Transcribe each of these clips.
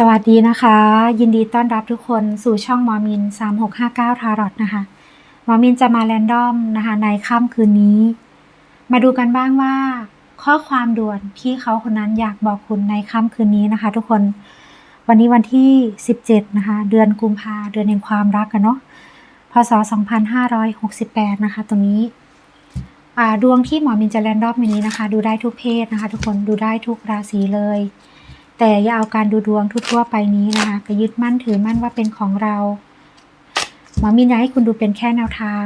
สวัสดีนะคะ ยินดีต้อนรับทุกคนสู่ช่องมอมิน 3659 ทารอตนะคะมอมินจะมาแรนดอมนะคะ ในค่ำคืนนี้ มาดูกันบ้างว่า ข้อความด่วนที่เขาคนนั้นอยากบอกคุณในค่ำคืนนี้นะคะ ทุกคนวันนี้วันที่ 17 นะคะ เดือนกุมภาเดือนแห่งความรักกันเนาะพศ 2568 นะคะ ตรงนี้ดวงที่หมอมินจะแรนดอมวันนี้นะคะ ดูได้ทุกเพศนะคะ ทุกคนดูได้ทุกราศีเลย แต่อย่าเอาการดูดวงทั่วๆไปนี้นะคะไปยึดมั่นถือมั่นว่าเป็นของเรา หมอมินอยากให้คุณดูเป็นแค่แนวทาง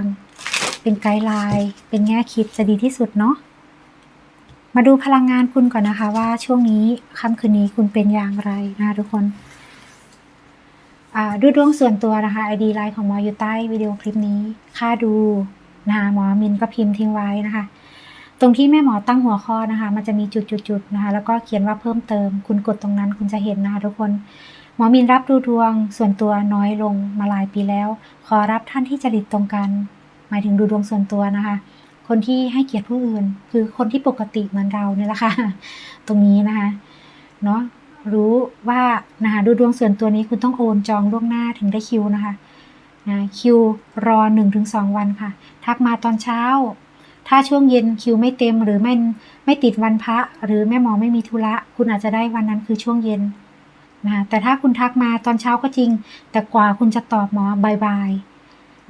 เป็นไกด์ไลน์เป็นแง่คิดจะดีที่สุดเนาะมาดูพลังงานคุณก่อนนะคะ ว่าช่วงนี้ค่ำคืนนี้คุณเป็นอย่างไรนะคะทุกคนดูดวงส่วนตัวนะคะ ID ไลน์ของหมออยู่ใต้วิดีโอคลิปนี้ ค่าดูนะคะหมอมินก็พิมพ์ทิ้งไว้นะคะ ตรงที่แม่หมอตั้งหัวข้อนะคะ มันจะมีจุดๆๆนะคะ แล้วก็เขียนว่าเพิ่มเติม คุณกดตรงนั้นคุณจะเห็นนะคะทุกคนหมอมินรับดูดวงส่วนตัวน้อยลงมาหลายปีแล้ว ขอรับท่านที่จริตตรงกัน หมายถึงดูดวงส่วนตัวนะคะ คนที่ให้เกียรติผู้อื่น คือคนที่ปกติเหมือนเราเนี่ยแหละค่ะ ตรงนี้นะคะ เนาะรู้ว่านะคะดูดวงส่วนตัวนี้คุณต้องโอนจองล่วงหน้าถึงได้คิวนะคะนะคิวรอหนึ่งถึงสองวันค่ะ ทักมาตอนเช้า ถ้าช่วงเย็นคิวไม่เต็มหรือไม่ไม่ติดวันพระ หรือแม่หมอไม่มีธุระคุณอาจจะได้วันนั้นคือช่วงเย็นนะแต่ถ้าคุณทักมาตอนเช้าก็จริง แต่กว่าคุณจะตอบหมอบายบาย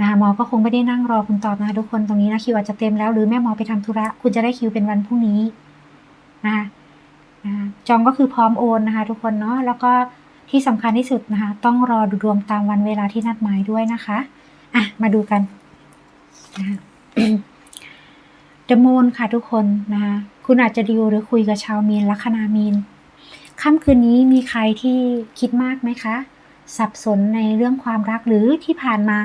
นะคะหมอก็คงไม่ได้นั่งรอคุณตอบนะคะทุกคนตรงนี้นะคิวอาจจะเต็มแล้วหรือแม่หมอไปทำธุระ คุณจะได้คิวเป็นวันพรุ่งนี้นะคะนะจองก็คือพร้อมโอนนะคะ ทุกคนเนาะแล้วก็ที่สำคัญที่สุดนะคะ ต้องรอดูดวงตามวันเวลาที่นัดหมายด้วยนะคะอะมาดูกันนะคะ เดอะมูนค่ะทุกคนนะคะคุณอาจจะดิวหรือคุยกับชาวมีนลัคนามีนค่ำคืนนี้มีใครที่คิดมากไหมคะ สับสนในเรื่องความรักหรือที่ผ่านมา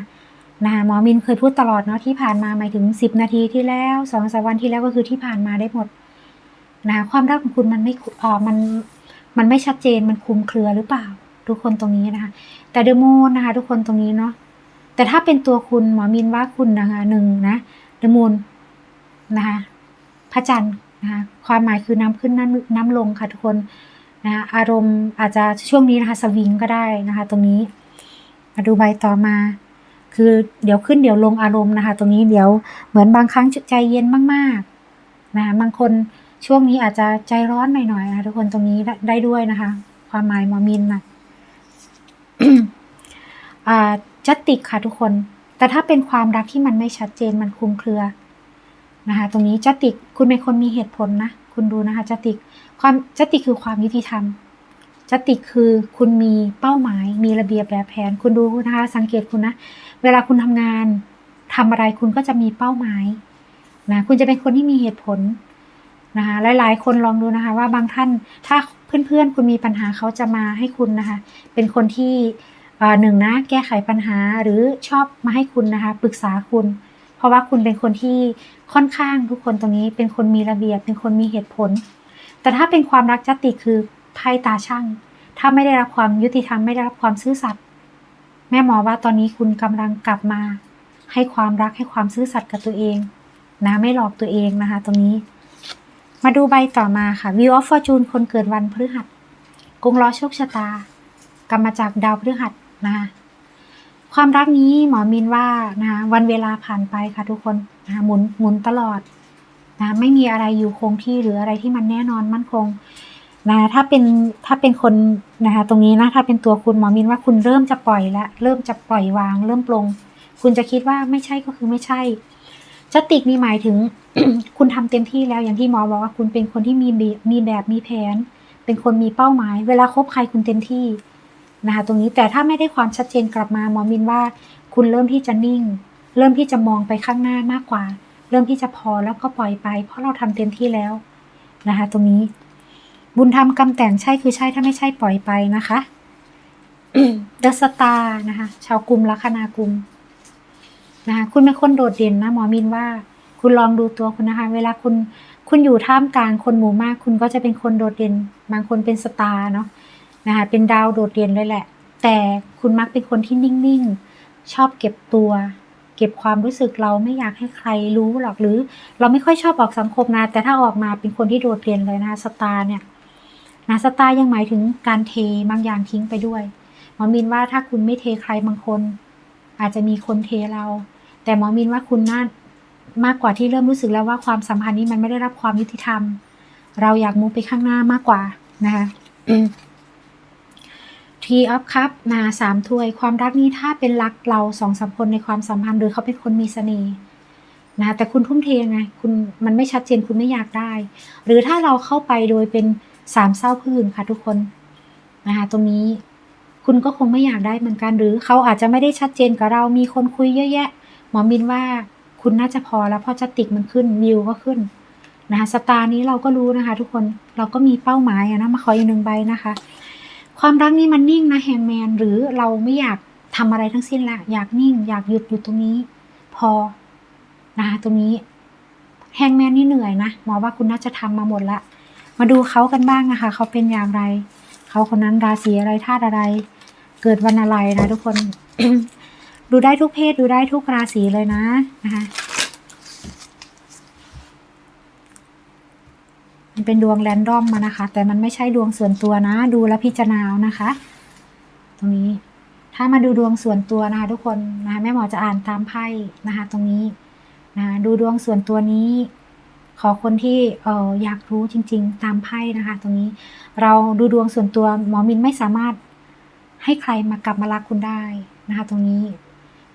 นะคะหมอมินเคยพูดตลอดเนาะที่ผ่านมาหมายถึง 10 นาทีที่แล้วสองสวันที่แล้วก็คือที่ผ่านมาได้หมดนะคะความรักของคุณมันไม่เอ่อมันมันไม่ชัดเจนมันคุมเครือหรือเปล่า ทุกคนตรงนี้นะคะ แต่เดอะมูนนะคะ ทุกคนตรงนี้เนาะแต่ถ้าเป็นตัวคุณหมอมินว่าคุณนะคะหนึ่งนะเดอะมูน นะคะพระจันทร์นะคะความหมายคือน้ำขึ้นน้ำน้ำลงค่ะทุกคนนะคะอารมณ์อาจจะช่วงนี้นะคะสวิงก็ได้นะคะ ตรงนี้มาดูใบต่อมา คือเดี๋ยวขึ้นเดี๋ยวลงอารมณ์นะคะ ตรงนี้เดี๋ยวเหมือนบางครั้งใจเย็นมากๆนะคะบางคนช่วงนี้อาจจะใจร้อนหน่อยๆนะคะทุกคนตรงนี้ได้ด้วยนะคะ ความหมายมอมินนะอ่าจัตติกค่ะทุกคน แต่ถ้าเป็นความรักที่มันไม่ชัดเจนมันคลุมเครือ นะคะตรงนี้จติกคุณเป็นคนมีเหตุผลนะ คุณดูนะคะจติกความจติกคือความยุติธรรมจติกคือคุณมีเป้าหมาย มีระเบียบแบบแผน คุณดูนะคะ สังเกตคุณนะ เวลาคุณทำงานทำอะไรคุณก็จะมีเป้าหมายนะคุณจะเป็นคนที่มีเหตุผลนะคะหลายๆ คนลองดูนะคะ ว่าบางท่านถ้าเพื่อนๆ คุณมีปัญหาเขาจะมาให้คุณนะคะ เป็นคนที่หนึ่งนะแก้ไขปัญหาหรือชอบมาให้คุณนะคะ ปรึกษาคุณ เพราะว่าคุณเป็นคนที่ค่อนข้างทุกคนตรงนี้เป็นคนมีระเบียบ เป็นคนมีเหตุผล แต่ถ้าเป็นความรักจติคือไพ่ตาช่าง ถ้าไม่ได้รับความยุติธรรมไม่ได้รับความซื่อสัตย์แม่หมอว่าตอนนี้คุณกำลังกลับมา ให้ความรักให้ความซื่อสัตย์กับตัวเอง นะไม่หลอกตัวเองนะคะ ตรงนี้ มาดูใบต่อมาค่ะ View of Fortune คนเกิดวันพฤหัสกงล้อโชคชะตากำมาจากดาวพฤหัสนะคะ ความรักนี้หมอมินว่านะคะวันเวลาผ่านไปค่ะทุกคนนะคะหมุนหมุนตลอดนะไม่มีอะไรอยู่คงที่หรืออะไรที่มันแน่นอนมั่นคงนะถ้าเป็นถ้าเป็นคนนะคะตรงนี้นะถ้าเป็นตัวคุณหมอมินว่าคุณเริ่มจะปล่อยแล้วเริ่มจะปล่อยวาง เริ่มปลง คุณจะคิดว่าไม่ใช่ก็คือไม่ใช่จติกนี่หมายถึง คุณทำเต็มที่แล้วอย่างที่หมอบอกว่าคุณเป็นคนที่มีมีแบบมีแผน เป็นคนมีเป้าหมาย เวลาคบใครคุณเต็มที่ นะคะตรงนี้แต่ถ้าไม่ได้ความชัดเจนกลับมาหมอมินว่า คุณเริ่มที่จะนิ่ง เริ่มที่จะมองไปข้างหน้ามากกว่า เริ่มที่จะพอแล้วก็ปล่อยไป เพราะเราทำเต็มที่แล้วนะคะ ตรงนี้ บุญธรรมกรรมแต่งใช่คือใช่ถ้าไม่ใช่ปล่อยไปนะคะเดอะสตาร์นะคะ ชาวกลุ่มลัคนากุมนะคะคุณเป็นคนโดดเด่นนะหมอมินว่า คุณลองดูตัวคุณนะคะ เวลาคุณคุณอยู่ท่ามกลางคนหมู่มาก คุณก็จะเป็นคนโดดเด่น บางคนเป็นสตาร์เนาะ นะคะเป็นดาวโดดเด่นเลยแหละ แต่คุณมักเป็นคนที่นิ่งๆ ชอบเก็บตัว เก็บความรู้สึกเราไม่อยากให้ใครรู้หรอกหรือ เราไม่ค่อยชอบออกสังคมนะแต่ถ้าออกมาเป็นคนที่โดดเด่นเลยนะสตาร์เนี่ยนะสตาร์ยังหมายถึงการเทบางอย่างทิ้งไปด้วยหมอมินว่าถ้าคุณไม่เทใครบางคน อาจจะมีคนเทเรา แต่หมอมินว่าคุณน่ามากกว่าที่เริ่มรู้สึกแล้วว่าความสัมพันธ์นี้มันไม่ได้รับความยุติธรรม เราอยากมุ่งไปข้างหน้ามากกว่านะคะ ทีอัพครับนาสามถ้วย ความรักนี้ถ้าเป็นรักเราสองสามคนในความสัมพันธ์หรือเขาเป็นคนมีเสน่ห์นะแต่คุณทุ่มเทไงคุณมันไม่ชัดเจนคุณไม่อยากได้ หรือถ้าเราเข้าไปโดยเป็นสามเศร้าพื้นค่ะทุกคนนะคะตรงนี้คุณก็คงไม่อยากได้เหมือนกัน หรือเขาอาจจะไม่ได้ชัดเจนกับเรามีคนคุยเยอะแยะ หมอมินว่าคุณน่าจะพอแล้วพราะจะติกมันขึ้นวิวก็ขึ้นนะคะสตาร์นี้เราก็รู้นะคะ ทุกคนเราก็มีเป้าหมายนะมาขออีกหนึ่งใบนะคะ ความรักนี่มันนิ่งนะแฮงแมนหรือเราไม่อยากทำอะไรทั้งสิ้นละอยากนิ่ง อยากหยุดอยู่ตรงนี้ พอนะคะตรงนี้แฮงแมนนี่เหนื่อยนะหมอว่าคุณน่าจะทำมาหมดละ มาดูเขากันบ้างนะคะเขาเป็นอย่างไร เขาคนนั้นราศีอะไรธาตุอะไร เกิดวันอะไรนะทุกคน ดูได้ทุกเพศดูได้ทุกราศีเลยนะนะคะ มันเป็นดวงแรนดอมมานะคะ แต่มันไม่ใช่ดวงส่วนตัวนะ ดูแลพิจารณานะคะ ตรงนี้ถ้ามาดูดวงส่วนตัวนะคะทุกคนนะแม่หมอจะอ่านตามไพ่นะคะ ตรงนี้นะะดูดวงส่วนตัวนี้ ขอคนที่เอออยากรู้จริง ๆ ตามไพ่นะคะ ตรงนี้เราดูดวงส่วนตัวหมอมินไม่สามารถให้ใครมากลับมารักคุณได้นะคะ ตรงนี้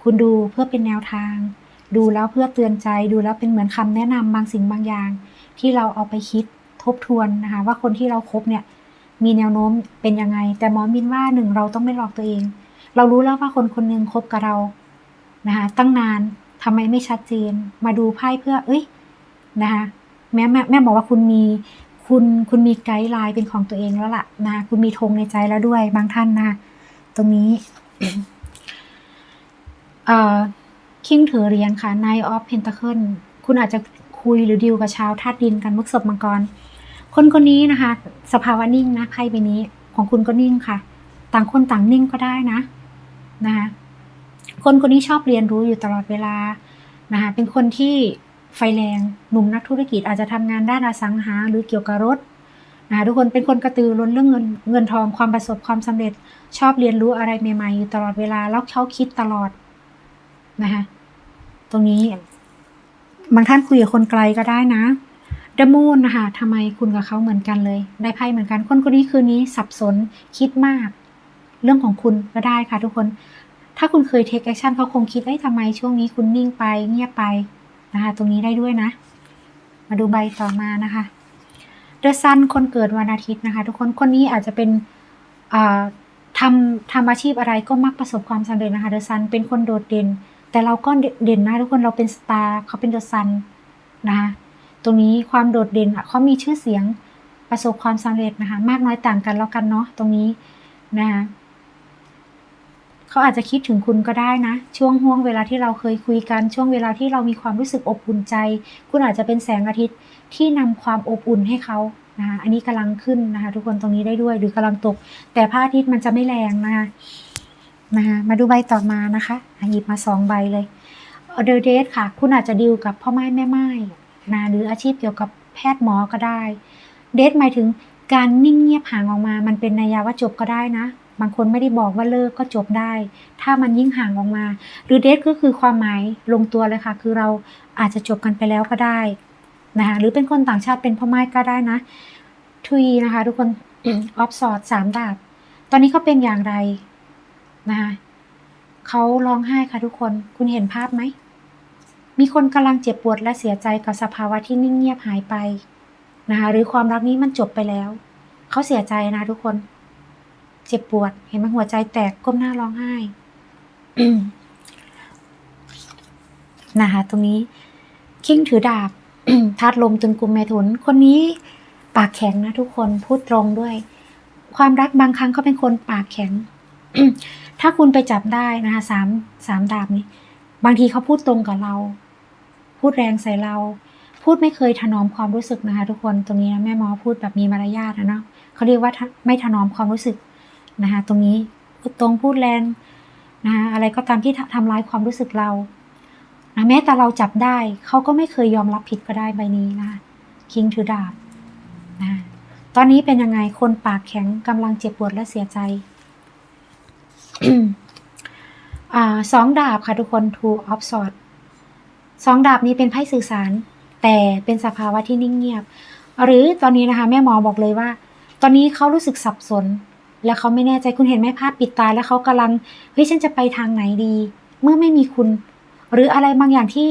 คุณดูเพื่อเป็นแนวทาง ดูแล้วเพื่อเตือนใจดูแล้วเป็นเหมือนคำแนะนำบางสิ่งบางอย่าง ที่เราเอาไปคิด ทบทวนนะคะว่าคนที่เราครบเนี่ยมีแนวโน้มเป็นยังไง แต่หมอมินว่าหนึ่งเราต้องไม่หลอกตัวเอง เรารู้แล้วว่าคนคนหนึ่งคบกับเรานะคะตั้งนานทำไมไม่ชัดเจน มาดูไพ่เพื่อ เอ้ยนะคะแม่แม่แม่บอกว่าคุณมีคุณคุณมีไกด์ไลน์เป็นของตัวเองแล้วล่ะนะคุณมีธงในใจแล้วด้วยบางท่านนะตรงนี้เอ่อคิงถือเรียญค่ะ Knight of Pentacle คุณอาจจะคุยหรือดีลกับชาวธาตุดินกันมึกศพมังกร คนคนนี้นะคะ สภาวะนิ่งนะไพ่ใบนี้ของคุณก็นิ่งค่ะ ต่างคนต่างนิ่งก็ได้นะนะคะคนคนนี้ชอบเรียนรู้อยู่ตลอดเวลานะคะเป็นคนที่ไฟแรงหนุ่มนักธุรกิจอาจจะทำงานด้านอสังหาหรือเกี่ยวกับรถนะคะทุกคนเป็นคนกระตือร้นเรื่องเงินเงินทองความประสบความสำเร็จชอบเรียนรู้อะไรใหม่ๆอยู่ตลอดเวลาแล้วเขาคิดตลอดนะคะตรงนี้ บางท่านคุยกับคนไกลก็ได้นะ เดมูนนะคะทำไมคุณกับเขาเหมือนกันเลย ได้ไพ่เหมือนกัน คนคนนี้คืนนี้สับสนคิดมาก เรื่องของคุณก็ได้ค่ะทุกคน ถ้าคุณเคยเทคแอคชั่นเขาคงคิดไอ้ยทำไมช่วงนี้คุณนิ่งไปเงียบไปนะคะ ตรงนี้ได้ด้วยนะ มาดูใบต่อมานะคะเดอะซันคนเกิดวันอาทิตย์นะคะ ทุกคนคนนี้อาจจะเป็นทำทำอาชีพอะไรก็มักประสบความสำเร็จนะคะเดอะซันเป็นคนโดดเด่น แต่เราก็เด่นนะทุกคนเราเป็นสตาร์เขาเป็นเดอะซันนะคะ ตรงนี้ความโดดเด่นอะเขามีชื่อเสียงประสบความสำเร็จนะคะ มากน้อยต่างกันแล้วกันเนาะตรงนี้นะคะเขาอาจจะคิดถึงคุณก็ได้นะ ช่วงห่วงเวลาที่เราเคยคุยกันช่วงเวลาที่เรามีความรู้สึกอบอุ่นใจ คุณอาจจะเป็นแสงอาทิตย์ที่นำความอบอุ่นให้เขานะคะอันนี้กำลังขึ้นนะคะ ทุกคนตรงนี้ได้ด้วยหรือกำลังตก แต่พระอาทิตย์มันจะไม่แรงนะคะนะคะมาดูใบต่อมานะคะหยิบมาสองใบเลยเดอเดทค่ะ คุณอาจจะดีลกับพ่อไม้แม่ไม้ นะหรืออาชีพเกี่ยวกับแพทย์หมอก็ได้ เดทหมายถึงการนิ่งเงียบห่างออกมา มันเป็นนัยยะว่าจบก็ได้นะ บางคนไม่ได้บอกว่าเลิกก็จบได้ ถ้ามันยิ่งห่างออกมา หรือเดทก็คือความหมายลงตัวเลยค่ะ คือเราอาจจะจบกันไปแล้วก็ได้นะคะหรือเป็นคนต่างชาติเป็นพ่อไม้ก็ได้นะทุยนะคะ ทุกคนออฟสอดสามดาบ ตอนนี้เขาเป็นอย่างไรนะคะเขาร้องไห้ค่ะทุกคน คุณเห็นภาพไหม มีคนกำลังเจ็บปวดและเสียใจกับสภาวะที่นิ่งเงียบหายไปนะคะหรือความรักนี้มันจบไปแล้ว เขาเสียใจนะทุกคน เจ็บปวด เห็นไหมหัวใจแตกก้มหน้าร้องไห้นะคะตรงนี้คิงถือดาบธาตุลมตึงกุมเมถุน คนนี้ปากแข็งนะทุกคนพูดตรงด้วย ความรักบางครั้งเขาเป็นคนปากแข็ง ถ้าคุณไปจับได้นะคะสามสามดาบนี้ บางทีเขาพูดตรงกับเรา พูดแรงใส่เรา พูดไม่เคยถนอมความรู้สึกนะคะ ทุกคนตรงนี้นะแม่หมอพูดแบบมีมารยาทนะเนาะเขาเรียกว่าไม่ถนอมความรู้สึกนะคะ ตรงนี้ตรงพูดแรงนะคะอะไรก็ตามที่ทำร้ายความรู้สึกเรานะแม้แต่เราจับได้เขาก็ไม่เคยยอมรับผิดก็ได้ใบนี้นะคะคิงถือดาบนะตอนนี้เป็นยังไงคนปากแข็งกำลังเจ็บปวดและเสียใจอ่าสองดาบค่ะทุกคน two of swords สองดาบนี้เป็นไพ่สื่อสาร แต่เป็นสภาวะที่นิ่งเงียบ หรือตอนนี้นะคะ แม่หมอบอกเลยว่า ตอนนี้เขารู้สึกสับสน และเขาไม่แน่ใจคุณเห็นไหมภาพปิดตา แล้วเขากำลังเฮ้ยฉันจะไปทางไหนดี เมื่อไม่มีคุณ หรืออะไรบางอย่างที่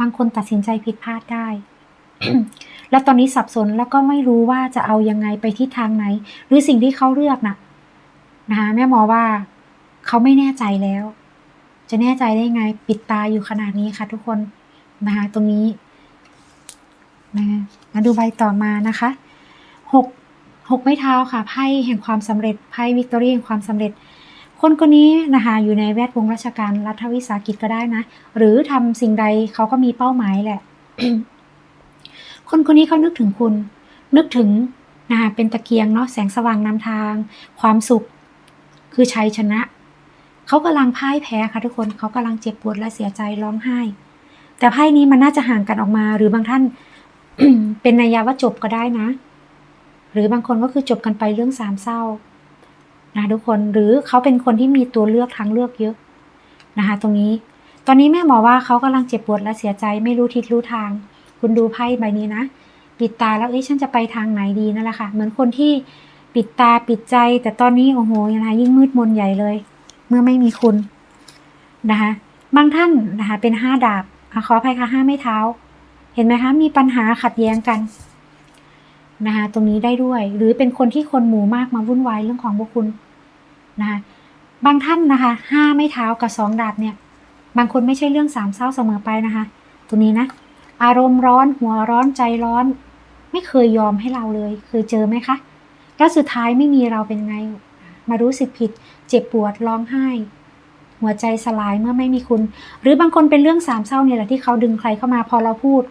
บางคนตัดสินใจผิดพลาดได้ แล้วตอนนี้สับสนแล้วก็ไม่รู้ว่าจะเอายังไงไปที่ทางไหน หรือสิ่งที่เขาเลือกน่ะนะคะแม่หมอว่าเขาไม่แน่ใจแล้ว จะแน่ใจได้ไงปิดตาอยู่ขนาดนี้ค่ะทุกคนนะคะตรงนี้นะมาดูใบต่อมานะคะหกหกไม้เท้าค่ะไพ่แห่งความสำเร็จไพ่วิกตอรี่แห่งความสำเร็จ คนคนนี้นะคะอยู่ในแวดวงราชการรัฐวิสาหกิจก็ได้นะ หรือทำสิ่งใดเขาก็มีเป้าหมายแหละ คนคนนี้เขานึกถึงคุณ นึกถึงนะคะเป็นตะเกียงเนาะแสงสว่างนำทาง ความสุขคือชัยชนะ เขากำลังพ่ายแพ้ค่ะทุกคนเขากำลังเจ็บปวดและเสียใจร้องไห้ แต่ไพ่นี้มันน่าจะห่างกันออกมา หรือบางท่านเป็นนัยยะว่าจบก็ได้นะ หรือบางคนก็คือจบกันไปเรื่องสามเศร้านะทุกคนหรือเขาเป็นคนที่มีตัวเลือกทางเลือกเยอะนะคะตรงนี้ ตอนนี้แม่หมอว่าเขากำลังเจ็บปวดและเสียใจไม่รู้ทิศรู้ทาง คุณดูไพ่ใบนี้นะปิดตาแล้วเอ้ยฉันจะไปทางไหนดีนั่นแหละค่ะ เหมือนคนที่ปิดตาปิดใจ แต่ตอนนี้โอ้โหนะคะยิ่งมืดมนใหญ่เลย เมื่อไม่มีคุณนะคะบางท่านนะคะเป็นห้าดาบอขออภัยค่ะห้าไม้เท้า เห็นไหมคะมีปัญหาขัดแย้งกันนะคะตรงนี้ได้ด้วย หรือเป็นคนที่คนหมู่มากมาวุ่นวายเรื่องของบุคคุณนะคะบางท่านนะคะห้าไม่เท้ากับสองดาบเนี่ย บางคนไม่ใช่เรื่องสามเศร้าเสมอไปนะคะตัวนี้นะ อารมณ์ร้อนหัวร้อนใจร้อน ไม่เคยยอมให้เราเลย เคยเจอไหมคะ แล้วสุดท้ายไม่มีเราเป็นไง มารู้สึกผิด เจ็บปวดร้องไห้ หัวใจสลายเมื่อไม่มีคุณ หรือบางคนเป็นเรื่องสามเศร้าเนี่ยแหละที่เขาดึงใครเข้ามาพอเราพูด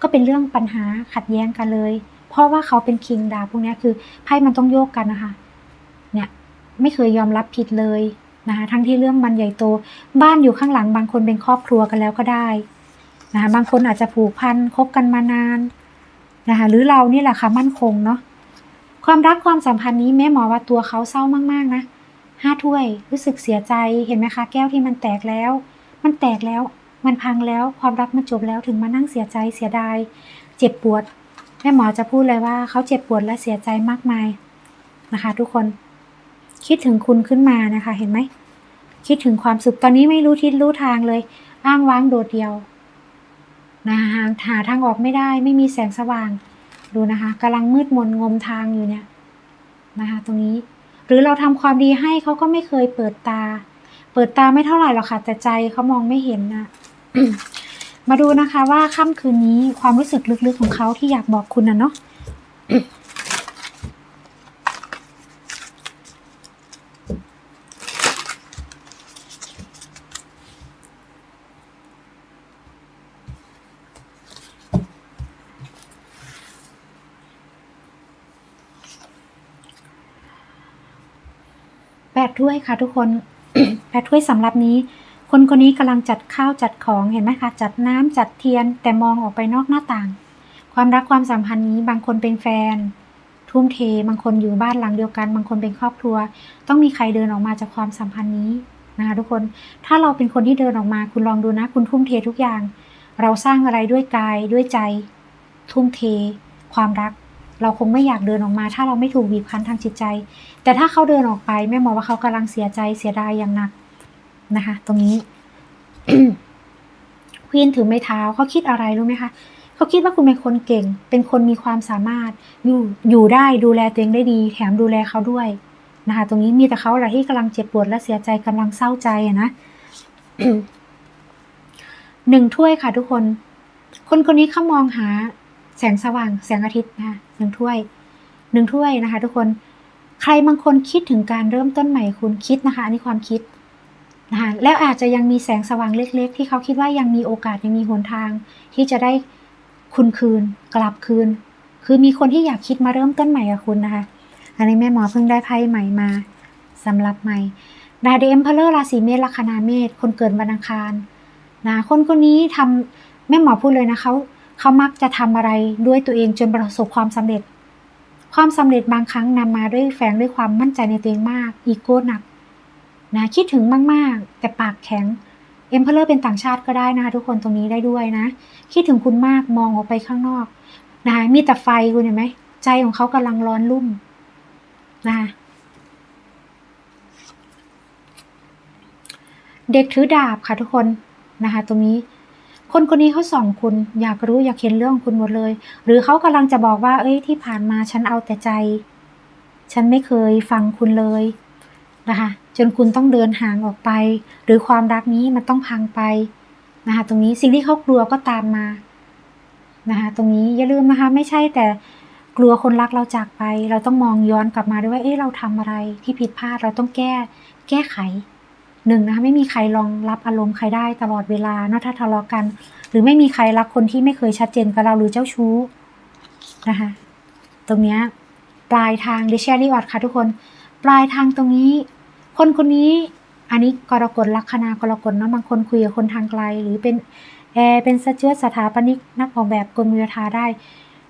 ก็เป็นเรื่องปัญหาขัดแย้งกันเลย เพราะว่าเขาเป็นคิงดาพวกนี้คือไพ่มันต้องโยกกันนะคะ เนี่ยไม่เคยยอมรับผิดเลยนะคะทั้งที่เรื่องมันใหญ่โต บ้านอยู่ข้างหลังบางคนเป็นครอบครัวกันแล้วก็ได้นะคะบางคนอาจจะผูกพันคบกันมานานนะคะหรือเรานี่แหละค่ะมั่นคงเนาะ ความรักความสัมพันธ์นี้แม่หมอว่าตัวเขาเศร้ามากๆนะห้าถ้วยรู้สึกเสียใจเห็นไหมคะ แก้วที่มันแตกแล้ว มันแตกแล้ว มันพังแล้วความรักมันจบแล้วถึงมานั่งเสียใจเสียดาย เจ็บปวด แม่หมอจะพูดเลยว่าเขาเจ็บปวดและเสียใจมากมายนะคะ ทุกคน คิดถึงคุณขึ้นมานะคะ เห็นไหมคิดถึงความสุขตอนนี้ไม่รู้ทิศรู้ทางเลย อ้างว้างโดดเดียวนะหาหาทางออกไม่ได้ ไม่มีแสงสว่าง ดูนะคะกำลังมืดมนงมทางอยู่เนี่ยนะคะตรงนี้หรือเราทำความดีให้เขาก็ไม่เคยเปิดตา เปิดตาไม่เท่าไหร่หรอกค่ะแต่ใจเขามองไม่เห็นนะมาดูนะคะว่าค่ำคืนนี้ความรู้สึกลึกๆของเขาที่อยากบอกคุณนะเนาะ ถ้วยค่ะทุกคน แปดถ้วยสำหรับนี้ คนคนนี้กำลังจัดข้าวจัดของเห็นไหมคะ จัดน้ำจัดเทียน แต่มองออกไปนอกหน้าต่าง ความรักความสัมพันธ์นี้บางคนเป็นแฟน ทุ่มเท บางคนอยู่บ้านหลังเดียวกัน บางคนเป็นครอบครัว ต้องมีใครเดินออกมาจากความสัมพันธ์นี้นะคะทุกคน ถ้าเราเป็นคนที่เดินออกมา คุณลองดูนะ คุณทุ่มเททุกอย่าง เราสร้างอะไรด้วยกายด้วยใจ ทุ่มเท ความรัก เราคงไม่อยากเดินออกมา ถ้าเราไม่ถูกบีบคั้นทางจิตใจ แต่ถ้าเขาเดินออกไปแม่มองว่าเขากำลังเสียใจเสียดายอย่างหนักนะคะ ตรงนี้ควีนถือไม้เท้าเขาคิดอะไรรู้ไหมคะเขาคิดว่าคุณเป็นคนเก่ง เป็นคนมีความสามารถอยู่อยู่ได้ดูแลตัวเองได้ดี แถมดูแลเขาด้วยนะคะตรงนี้มีแต่เขาแหละที่กำลังเจ็บปวดและเสียใจกำลังเศร้าใจนะหนึ่งถ้วยค่ะทุกคน คนคนนี้เขามองหาแสงสว่างแสงอาทิตย์นะคะ หนึ่งถ้วยหนึ่งถ้วยนะคะ ทุกคนใครบางคนคิดถึงการเริ่มต้นใหม่คุณคิดนะคะอันนี้ความคิดนะคะแล้วอาจจะยังมีแสงสว่างเล็ก ๆ ที่เขาคิดว่ายังมีโอกาสยังมีหนทาง ที่จะได้คุณคืน กลับคืน คือมีคนที่อยากคิดมาเริ่มต้นใหม่กับคุณนะคะ อันนี้แม่หมอเพิ่งได้ไพ่ใหม่มาสำหรับใหม่ดาเดมเพลเลอร์ราศีเมษลัคนาเมษคนเกิดวันอังคารนะคนคนนี้ทำแม่หมอพูดเลยนะเขา เขามักจะทำอะไรด้วยตัวเองจนประสบความสำเร็จ ความสำเร็จบางครั้งนำมาด้วยแฝงด้วยความมั่นใจในตัวเองมาก อีโก้หนักนะคิดถึงมาก ๆ แต่ปากแข็งเอ็มเพลเลอร์เป็นต่างชาติก็ได้นะคะทุกคนตรงนี้ได้ด้วยนะ คิดถึงคุณมากมองออกไปข้างนอกนะคะมีแต่ไฟคุณเห็นไหมใจของเขากำลังร้อนรุ่มนะคะเด็กถือดาบค่ะทุกคนนะคะตรงนี้ คนคนนี้เขาส่องคุณอยากรู้อยากเห็นเรื่องคุณหมดเลย หรือเขากำลังจะบอกว่า เอ้ยที่ผ่านมาฉันเอาแต่ใจ ฉันไม่เคยฟังคุณเลยนะคะจนคุณต้องเดินห่างออกไป หรือความรักนี้มันต้องพังไปนะคะตรงนี้สิ่งที่เขากลัวก็ตามมานะคะตรงนี้อย่าลืมนะคะไม่ใช่แต่กลัวคนรักเราจากไป เราต้องมองย้อนกลับมาด้วยว่าเอ้เราทำอะไรที่ผิดพลาดเราต้องแก้แก้ไข หนึ่งนะคะไม่มีใครรองรับอารมณ์ใครได้ตลอดเวลาเนาะถ้าทะเลาะกัน หรือไม่มีใครรักคนที่ไม่เคยชัดเจนกับเราหรือเจ้าชู้นะคะตรงเนี้ยปลายทางดิเชอรี่ออดค่ะทุกคน ปลายทางตรงนี้ คนคนนี้อันนี้กรกฎลัคนากรกฎเนาะบางคนคุยกับคนทางไกล หรือเป็นแอร์เป็นสจวตสถาปนิกนักออกแบบกรมวิทาได้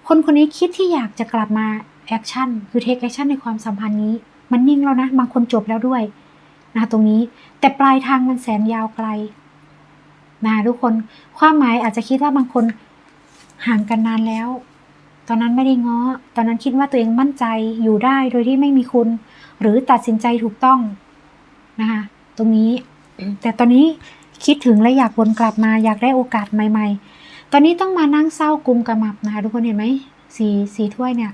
คนคนนี้คิดที่อยากจะกลับมาแอคชั่นคือเทคแอคชั่นในความสัมพันธ์นี้ มันนิ่งแล้วนะ บางคนจบแล้วด้วย นะตรงนี้แต่ปลายทางมันแสนยาวไกลนะทุกคนความหมายอาจจะคิดว่าบางคนห่างกันนานแล้ว ตอนนั้นไม่ได้ง้อ ตอนนั้นคิดว่าตัวเองมั่นใจอยู่ได้โดยที่ไม่มีคุณ หรือตัดสินใจถูกต้องนะคะตรงนี้ แต่ตอนนี้คิดถึงและอยากวนกลับมาอยากได้โอกาสใหม่ ๆ ตอนนี้ต้องมานั่งเศร้ากุมกระหมับนะคะทุกคนเห็นไหมสีสีถ้วยเนี่ย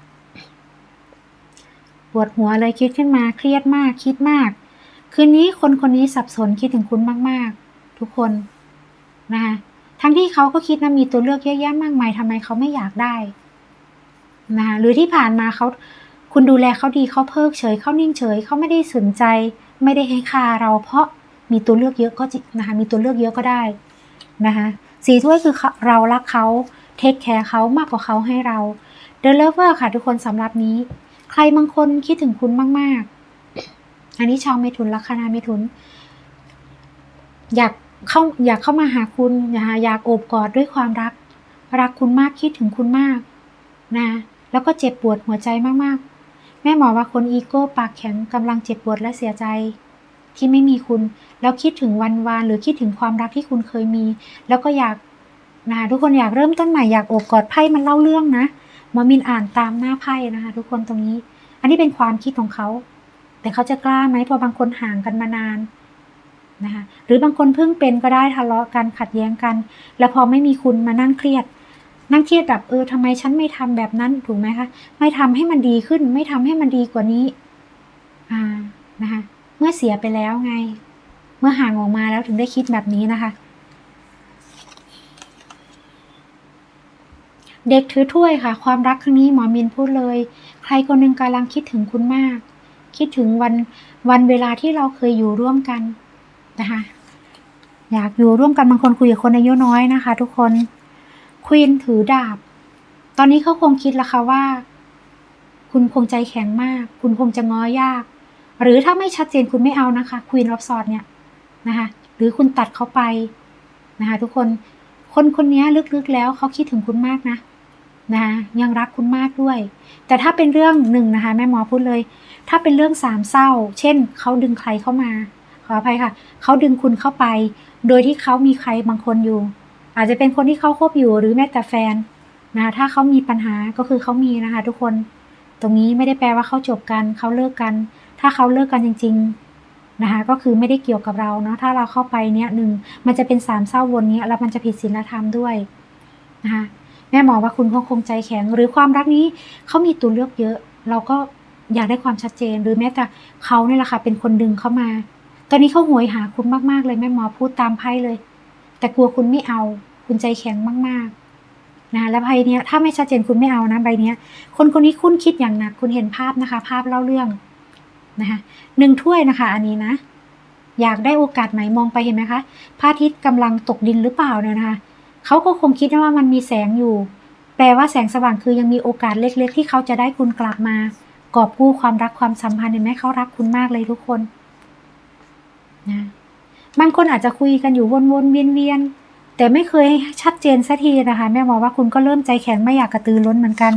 ปวดหัวเลยคิดขึ้นมาเครียดมากคิดมาก คืนนี้คนคนนี้สับสนคิดถึงคุณมาก ๆ ทุกคนนะคะทั้งที่เขาก็คิดนะมีตัวเลือกเยอะแยะมากมายทำไมเขาไม่อยากได้นะคะหรือที่ผ่านมาเขาคุณดูแลเขาดีเขาเพิกเฉยเขานิ่งเฉยเขาไม่ได้สนใจ ไม่ได้ให้ค่าเราเพราะมีตัวเลือกเยอะก็นะคะมีตัวเลือกเยอะก็ได้นะคะสีถ้วยคือเรารักเขาเทคแคร์เขามากกว่าเขาให้เราเดลเวอร์ค่ะทุกคนสำหรับนี้ ใครบางคนคิดถึงคุณมาก ๆ อันนี้ชาวเมถุนลัคนาเมถุน อยากเข้าอยากเข้ามาหาคุณอยากอยากโอบกอดด้วยความรัก รักคุณมากคิดถึงคุณมากนะแล้วก็เจ็บปวดหัวใจมากๆ แม่หมอว่าคนอีโก้ปากแข็งกำลังเจ็บปวดและเสียใจ ที่ไม่มีคุณ แล้วคิดถึงวันวานหรือคิดถึงความรักที่คุณเคยมี แล้วก็อยากนะทุกคนอยากเริ่มต้นใหม่อยากโอบกอดไพ่มันเล่าเรื่องนะหมอมินอ่านตามหน้าไพ่นะคะ ทุกคนตรงนี้ อันนี้เป็นความคิดของเขา แต่เขาจะกล้าไหมพอบางคนห่างกันมานานนะคะหรือบางคนเพิ่งเป็นก็ได้ทะเลาะกันขัดแย้งกัน แล้วพอไม่มีคุณมานั่งเครียด นั่งเครียดแบบเออทำไมฉันไม่ทำแบบนั้นถูกไหมคะไม่ทำให้มันดีขึ้น ไม่ทำให้มันดีกว่านี้อ่านะคะเมื่อเสียไปแล้วไง เมื่อห่างออกมาแล้วถึงได้คิดแบบนี้นะคะเด็กถือถ้วยค่ะ ความรักครั้งนี้หมอมินพูดเลย ใครคนหนึ่งกำลังคิดถึงคุณมาก คิดถึงวันวันเวลาที่เราเคยอยู่ร่วมกันนะคะ อยากอยู่ร่วมกันบางคนคุยกับคนอายุน้อยนะคะ ทุกคนควีนถือดาบ ตอนนี้เขาคงคิดและค่ะว่า คุณคงใจแข็งมาก คุณคงจะง้อยาก หรือถ้าไม่ชัดเจนคุณไม่เอานะคะควีนรับซอดเนี่ยนะคะ หรือคุณตัดเขาไปนะคะ ทุกคนคนคนนี้ลึกๆแล้วเขาคิดถึงคุณมากนะ นะคะยังรักคุณมากด้วย แต่ถ้าเป็นเรื่องหนึ่งนะคะ แม่หมอพูดเลย ถ้าเป็นเรื่องสามเศร้า เช่นเขาดึงใครเข้ามา ขออภัยค่ะเขาดึงคุณเข้าไป โดยที่เขามีใครบางคนอยู่ อาจจะเป็นคนที่เขาคบอยู่หรือแม้แต่แฟนนะถ้าเขามีปัญหาก็คือเขามีนะคะ ทุกคนตรงนี้ไม่ได้แปลว่าเขาจบกันเขาเลิกกัน ถ้าเขาเลิกกันจริง ๆนะคะ ก็คือไม่ได้เกี่ยวกับเราเนาะถ้าเราเข้าไปเนี้ยหนึ่งมันจะเป็นสามเศร้าวนนี้แล้วมันจะผิดศีลธรรมด้วยนะคะ แม่หมอว่าคุณคงใจแข็ง หรือความรักนี้เขามีตัวเลือกเยอะ เราก็อยากได้ความชัดเจน หรือแม้แต่เขาเนี่ยแหละค่ะเป็นคนดึงเข้ามา ตอนนี้เขาหวยหาคุณมากๆเลยแม่หมอพูดตามไพ่เลย แต่กลัวคุณไม่เอา คุณใจแข็งมากๆนะแล้วไพ่เนี้ยถ้าไม่ชัดเจนคุณไม่เอานะใบเนี้ย คนคนนี้คุณคิดอย่างหนัก คุณเห็นภาพนะคะ ภาพเล่าเรื่องนะคะหนึ่งถ้วยนะคะ อันนี้นะ อยากได้โอกาสไหมมองไปเห็นไหมคะพระอาทิตย์กำลังตกดินหรือเปล่าเนี่ยนะคะ เขาก็คงคิดว่ามันมีแสงอยู่ แปลว่าแสงสว่างคือยังมีโอกาสเล็ก ๆ ที่เขาจะได้คุณกลับมา กอบกู้ความรักความสัมพันธ์เห็นไหมเขารักคุณมากเลยทุกคนนะบางคนอาจจะคุยกันอยู่วนๆเวียนๆแต่ไม่เคยชัดเจนสักทีนะคะ แม่มองว่าคุณก็เริ่มใจแข็งไม่อยากกระตือร้นเหมือนกัน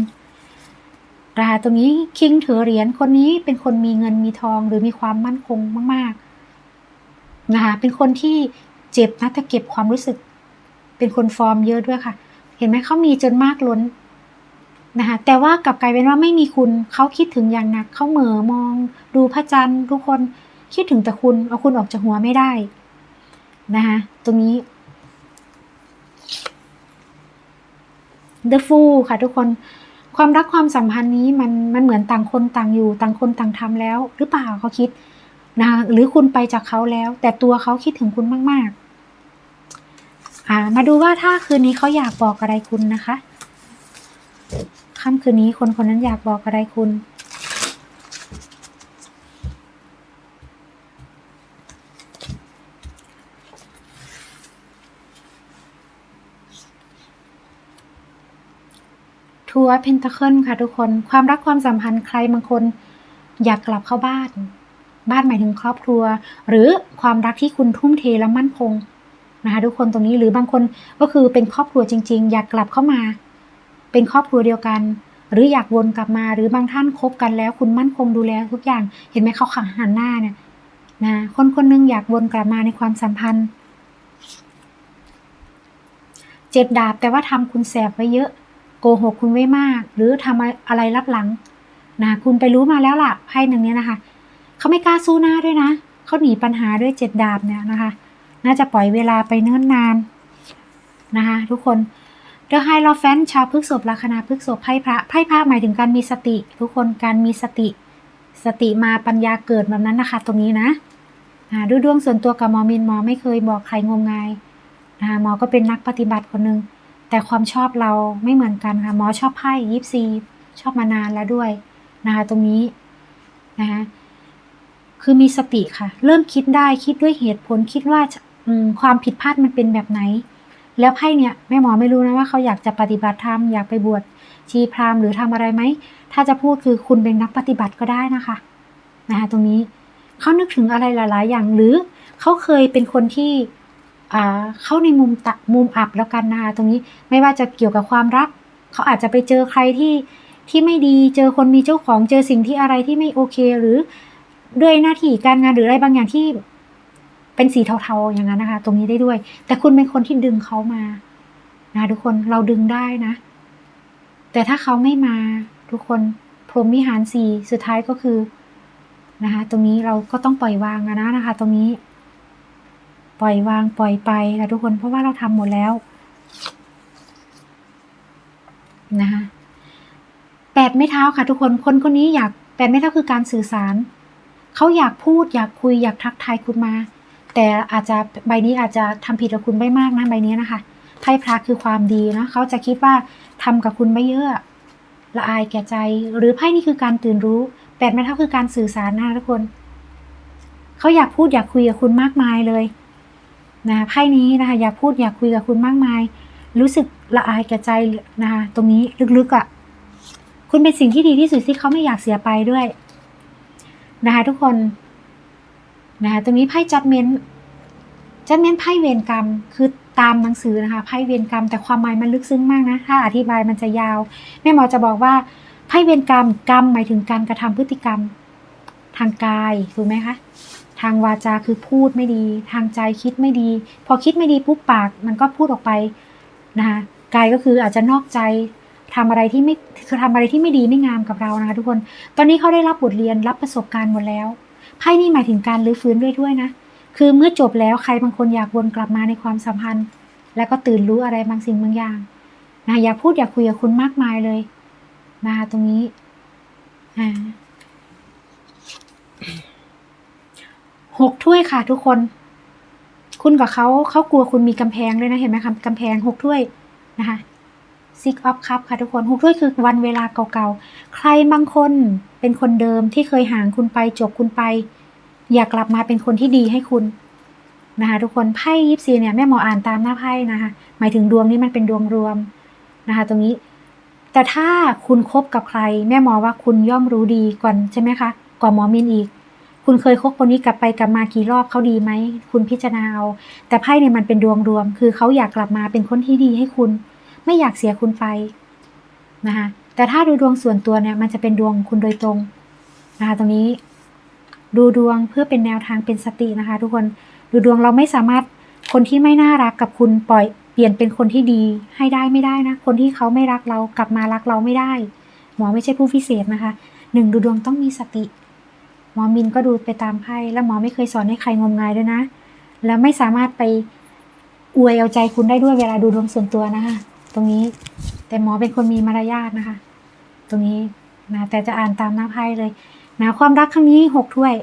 นะคะตรงนี้คิงถือเหรียญคนนี้เป็นคนมีเงินมีทองหรือมีความมั่นคงมาก ๆนะคะเป็นคนที่เจ็บนะแต่เก็บความรู้สึก เป็นคนฟอร์มเยอะด้วยค่ะ เห็นไหมเขามีจนมากล้นนะคะแต่ว่ากลับกลายเป็นว่าไม่มีคุณเขาคิดถึงอย่างหนักเขาเหม่อมอง ดูพระจันทร์ทุกคนคิดถึงแต่คุณเอาคุณออกจากหัวไม่ได้นะคะตรงนี้ The Fool ค่ะทุกคนความรักความสัมพันธ์นี้มันมันเหมือนต่างคนต่างอยู่ต่างคนต่างทำแล้ว หรือเปล่าเขาคิดนะคะหรือคุณไปจากเขาแล้ว แต่ตัวเขาคิดถึงคุณมากๆ อ่า มาดูว่าถ้าคืนนี้เขาอยากบอกอะไรคุณนะคะค่ำคืนนี้คนคนนั้นอยากบอกอะไรคุณ ทัวร์เพนทาเคิลค่ะทุกคน ความรักความสัมพันธ์ใครบางคนอยากกลับเข้าบ้าน บ้านหมายถึงครอบครัว หรือความรักที่คุณทุ่มเทและมั่นคง นะคะทุกคนตรงนี้หรือบางคนก็คือเป็นครอบครัวจริง ๆ อยากกลับเข้ามา เป็นครอบครัวเดียวกัน หรืออยากวนกลับมาหรือบางท่านคบกันแล้ว คุณมั่นคงดูแลทุกอย่าง เห็นไหมเขาขังหันหน้าเนี่ยนะคนคนหนึงอยากวนกลับมาในความสัมพันธ์เจ็ดดาบแต่ว่าทำคุณแสบไว้เยอะ โกหกคุณไว้มาก หรือทำอะไรลับหลังนะคุณไปรู้มาแล้วล่ะไพ่หนึ่งเนี้ยนะคะเขาไม่กล้าสู้หน้าด้วยนะเขาหนีปัญหาด้วยเจ็ดดาบเนี่ยนะคะ น่าจะปล่อยเวลาไปเนิ่นนานนะคะทุกคนเดอะไฮโลแฟนชาวพฤกษบลัคนาพฤกษบไพ่พระไพ่พระหมายถึงการมีสติ ทุกคนการมีสติ สติมาปัญญาเกิดแบบนั้นนะคะ ตรงนี้นะดูดวงส่วนตัวกับหมอมินหมอไม่เคยบอกใครงมงายนะคะหมอก็เป็นนักปฏิบัติคนหนึ่งแต่ความชอบเราไม่เหมือนกันค่ะหมอชอบไพ่ยิปซีชอบมานานแล้วด้วยนะคะตรงนี้นะคะคือมีสติค่ะ เริ่มคิดได้คิดด้วยเหตุผลคิดว่า ความผิดพลาดมันเป็นแบบไหน แล้วไพ่เนี่ยแม่หมอไม่รู้นะว่าเขาอยากจะปฏิบัติธรรมอยากไปบวชชีพราหมณ์หรือทำอะไรไหม ถ้าจะพูดคือคุณเป็นนักปฏิบัติก็ได้นะคะนะคะตรงนี้เขานึกถึงอะไรหลาย ๆ อย่างหรือเขาเคยเป็นคนที่เข้าในมุมตะมุมอับแล้วกันนะคะตรงนี้ไม่ว่าจะเกี่ยวกับความรัก เขาอาจจะไปเจอใครที่ที่ไม่ดีเจอคนมีเจ้าของเจอสิ่งที่อะไรที่ไม่โอเค หรือด้วยหน้าที่การงานหรืออะไรบางอย่างที่ เป็นสีเทาๆอย่างนั้นนะคะ ตรงนี้ได้ด้วย แต่คุณเป็นคนที่ดึงเขามานะทุกคนเราดึงได้นะ แต่ถ้าเขาไม่มาทุกคนพรหมวิหารสี่สุดท้ายก็คือนะคะ ตรงนี้เราก็ต้องปล่อยวางนะนะคะ ตรงนี้ ปล่อยวางปล่อยไปค่ะทุกคนเพราะว่าเราทำหมดแล้วนะคะแปดไม่เท้าค่ะทุกคนคนคนนี้อยากแปดไม่เท้าคือการสื่อสาร เขาอยากพูดอยากคุยอยากทักทายคุณมา แต่อาจจะใบนี้อาจจะทำผิดกับคุณไม่มากนะใบนี้นะคะไพ่พระคือความดีนะเขาจะคิดว่าทำกับคุณไม่เยอะละอายแก่ใจ หรือไพ่นี่คือการตื่นรู้แปดไม่เท่าคือการสื่อสารนะทุกคนเขาอยากพูดอยากคุยกับคุณมากมายเลยนะไพ่นี้นะคะอยากพูดอยากคุยกับคุณมากมาย รู้สึกละอายแก่ใจนะคะตรงนี้ลึกๆอะ่ะ คุณเป็นสิ่งที่ดีที่สุดที่เขาไม่อยากเสียไปด้วยนะคะทุกคน นะคะตรงนี้ไพ่จัดเมนจัดเมนไพ่เวรกรรมคือตามหนังสือนะคะไพ่เวรกรรม แต่ความหมายมันลึกซึ้งมากนะถ้าอธิบายมันจะยาวแม่หมอจะบอกว่าไพ่เวรกรรมกรรมหมายถึงการกระทำพฤติกรรม ทางกายถูกไหมคะทางวาจาคือพูดไม่ดี ทางใจคิดไม่ดี พอคิดไม่ดีปุ๊บปากมันก็พูดออกไปนะคะกายก็คืออาจจะนอกใจทำอะไรที่ไม่คือทำอะไรที่ไม่ดีไม่งามกับเรานะคะทุกคน ตอนนี้เขาได้รับบทเรียนรับประสบการณ์หมดแล้ว ไพ่นี่หมายถึงการรื้อฟื้นด้วยด้วยนะ คือเมื่อจบแล้วใครบางคนอยากวนกลับมาในความสัมพันธ์ แล้วก็ตื่นรู้อะไรบางสิ่งบางอย่างนะอยากพูดอยากคุยกับคุณมากมายเลยนะคะตรงนี้หกถ้วยค่ะทุกคน คุณกับเขาเขากลัวคุณมีกำแพงเลยนะเห็นไหมคะกำแพงหกถ้วยนะคะ ซิกออฟคัพค่ะทุกคนหกถ้วยคือวันเวลาเก่าๆ ใครบางคนเป็นคนเดิมที่เคยห่างคุณไปจบคุณไป อยากกลับมาเป็นคนที่ดีให้คุณนะคะทุกคนไพ่ยิปซีเนี่ยแม่หมออ่านตามหน้าไพ่นะคะหมายถึงดวงนี้มันเป็นดวงรวมนะคะตรงนี้ แต่ถ้าคุณคบกับใคร แม่หมอว่าคุณย่อมรู้ดีก่อนใช่ไหมคะก่อนหมอมินอีก คุณเคยคบคนนี้กลับไปกลับมากี่รอบเขาดีไหมคุณพิจารณาเอาแต่ไพ่เนี่ยมันเป็นดวงรวม คือเขาอยากกลับมาเป็นคนที่ดีให้คุณ ไม่อยากเสียคุณไปนะคะแต่ถ้าดูดวงส่วนตัวเนี่ยมันจะเป็นดวงคุณโดยตรงนะคะตรงนี้ ดูดวงเพื่อเป็นแนวทางเป็นสตินะคะ ทุกคนดูดวงเราไม่สามารถคนที่ไม่น่ารักกับคุณปล่อยเปลี่ยนเป็นคนที่ดีให้ได้ไม่ได้นะ คนที่เขาไม่รักเรากลับมารักเราไม่ได้ หมอไม่ใช่ผู้พิเศษนะคะหนึ่งดูดวงต้องมีสติ หมอมินก็ดูไปตามไพ่แล้วหมอไม่เคยสอนให้ใครงมงายด้วยนะ แล้วไม่สามารถไปอวยเอาใจคุณได้ด้วยเวลาดูดวงส่วนตัวนะคะ ตรงนี้ แต่หมอเป็นคนมีมารยาทนะคะ ตรงนี้นะแต่จะอ่านตามหน้าไพ่เลยนะความรักครั้งนี้หกถ้วย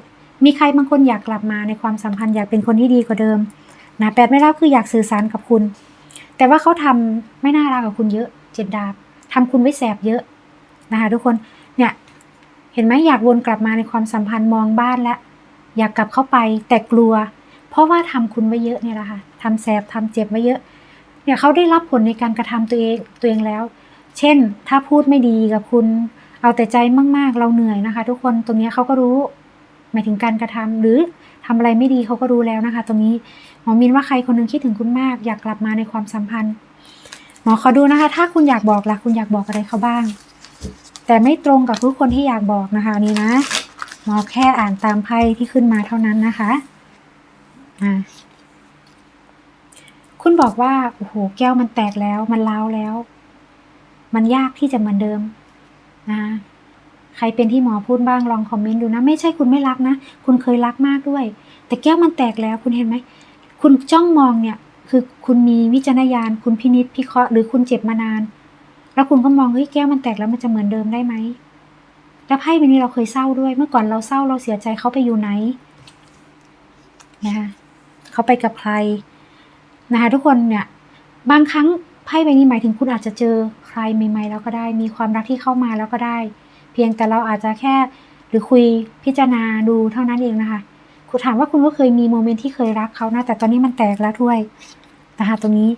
มีใครบางคนอยากกลับมาในความสัมพันธ์อยากเป็นคนที่ดีกว่าเดิมนะแปดไม่เล่าคืออยากสื่อสารกับคุณ แต่ว่าเขาทำไม่น่ารักกับคุณเยอะเจ็ดดาบทำคุณไว้แสบเยอะนะคะทุกคนเนี่ยเห็นไหมอยากวนกลับมาในความสัมพันธ์มองบ้านแล้วอยากกลับเข้าไปแต่กลัว เพราะว่าทำคุณไว้เยอะเนี่ยแหละค่ะทำแสบทำเจ็บไว้เยอะ เนี่ยเขาได้รับผลในการกระทำตัวเองตัวเองแล้ว เช่น ถ้าพูดไม่ดีกับคุณ เอาแต่ใจมาก ๆ เราเหนื่อยนะคะ ทุกคนตรงนี้เขาก็รู้ หมายถึงการกระทำหรือทำอะไรไม่ดีเขาก็รู้แล้วนะคะ ตรงนี้หมอมินว่าใครคนหนึงคิดถึงคุณมาก อยากกลับมาในความสัมพันธ์หมอขอดูนะคะ ถ้าคุณอยากบอกล่ะคุณอยากบอกอะไรเขาบ้าง แต่ไม่ตรงกับทุกคนที่อยากบอกนะคะนี่นะหมอแค่อ่านตามไพ่ที่ขึ้นมาเท่านั้นนะคะอ่า คุณบอกว่าโอ้โหแก้วมันแตกแล้ว มันร้าวแล้ว มันยากที่จะเหมือนเดิมนะใครเป็นที่หมอพูดบ้างลองคอมเมนต์ดูนะ ไม่ใช่คุณไม่รักนะ คุณเคยรักมากด้วย แต่แก้วมันแตกแล้วคุณเห็นไหม คุณจ้องมองเนี่ย คือคุณมีวิจารณญาณ คุณพินิจพิเคราะห์หรือคุณเจ็บมานาน แล้วคุณก็มองเฮ้ยแก้วมันแตกแล้วมันจะเหมือนเดิมได้ไหมแล้วไพ่ใบนี้เราเคยเศร้าด้วย เมื่อก่อนเราเศร้าเราเสียใจเขาไปอยู่ไหนนะคะเขาไปกับใคร นะคะทุกคนเนี่ยบางครั้งไพ่ใบนี้หมายถึงคุณอาจจะเจอใครใหม่ๆแล้วก็ได้ มีความรักที่เข้ามาแล้วก็ได้ เพียงแต่เราอาจจะแค่หรือคุยพิจารณาดูเท่านั้นเองนะคะคุณถามว่าคุณก็เคยมีโมเมนต์ที่เคยรักเขานะแต่ตอนนี้มันแตกแล้วด้วยนะคะตรงนี้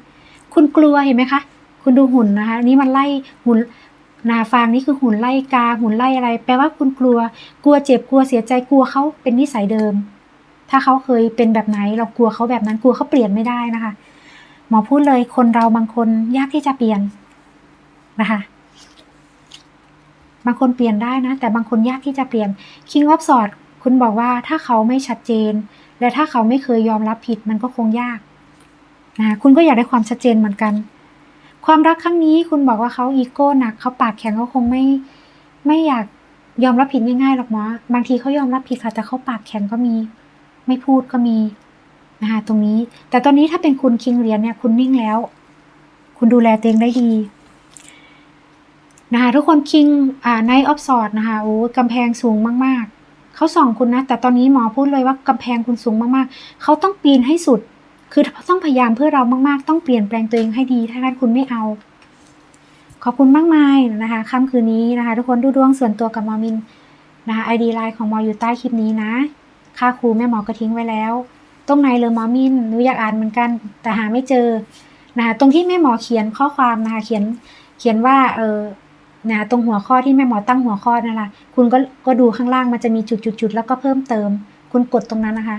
คุณกลัวเห็นไหมคะ คุณดูหุ่นนะคะนนี้มันไล่หุ่นนาฟางนี่คือหุ่นไล่กาหุ่นไล่อะไร แปลว่าคุณกลัว กลัวเจ็บกลัวเสียใจกลัวเขาเป็นนิสัยเดิม ถ้าเขาเคยเป็นแบบไหน เรากลัวเขาแบบนั้นกลัวเขาเปลี่ยนไม่ได้นะคะ หมอพูดเลยคนเราบางคนยากที่จะเปลี่ยนนะคะ บางคนเปลี่ยนได้นะ แต่บางคนยากที่จะเปลี่ยน King of s w o r d คุณบอกว่าถ้าเขาไม่ชัดเจน และถ้าเขาไม่เคยยอมรับผิดมันก็คงยากนะคุณก็อยากได้ความชัดเจนเหมือนกัน ความรักครั้งนี้คุณบอกว่าเขาอีโก้หนักเขาปากแข็งเขาคงไม่ไม่อยากยอมรับผิดง่ายๆหรอกหมอบางทีเขายอมรับผิดค่ะแต่เขาปากแข็งก็มี ไม่พูดก็มีนะคะตรงนี้ แต่ตอนนี้ถ้าเป็นคุณคิงเรียญเนี่ย คุณนิ่งแล้ว คุณดูแลตัวเองได้ดีนะคะทุกคนคิงอ่าไนออฟสอดนะคะโอ้กำแพงสูงมาก ๆ เขาส่องคุณนะ แต่ตอนนี้หมอพูดเลยว่ากำแพงคุณสูงมาก ๆ เขาต้องปีนให้สุด คือต้องพยายามเพื่อเรามาก ๆ ต้องเปลี่ยนแปลงตัวเองให้ดี ถ้างั้นคุณไม่เอา ขอบคุณมากมายนะคะค่ำคืนนี้นะคะ ทุกคนดูดวงส่วนตัวกับมอมินนะคะไอดีไลน์ของมออยู่ใต้คลิปนี้นะ ค่าครูแม่หมอก็ทิ้งไว้แล้ว ตรงไหนเลยหมอมินหนูอยากอ่านเหมือนกัน แต่หาไม่เจอนะคะตรงที่แม่หมอเขียนข้อความนะคะเขียนเขียนว่าเออนะตรงหัวข้อที่แม่หมอตั้งหัวข้อนั่นแหละคุณก็ก็ดูข้างล่างมันจะมีจุดๆๆแล้วก็เพิ่มเติม คุณกดตรงนั้นนะคะ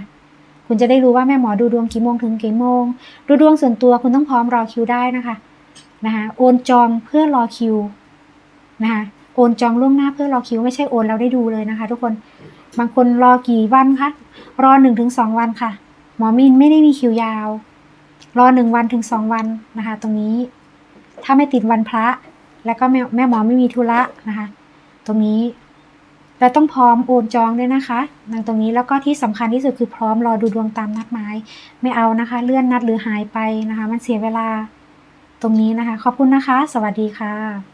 คุณจะได้รู้ว่าแม่หมอดูดวงกี่โมงถึงกี่โมง ดูดวงส่วนตัวคุณต้องพร้อมรอคิวได้นะคะนะคะโอนจองเพื่อรอคิวนะคะโอนจองล่วงหน้าเพื่อรอคิวไม่ใช่โอนแล้วได้ดูเลยนะคะ ทุกคน บางคนรอกี่วันคะ รอหนึ่งถึงสองวันค่ะ หมอมินไม่ได้มีคิวยาว รอหนึ่งวันถึงสองวันนะคะ ตรงนี้ ถ้าไม่ติดวันพระ แล้วก็แม่แม่หมอไม่มีธุระนะคะ ตรงนี้เราต้องพร้อมโอนจองด้วยนะคะดังตรงนี้แล้วก็ที่สำคัญที่สุดคือพร้อมรอดูดวงตามนัดหมาย ไม่เอานะคะ เลื่อนนัดหรือหายไปนะคะ มันเสียเวลาตรงนี้นะคะ ขอบคุณนะคะ สวัสดีค่ะ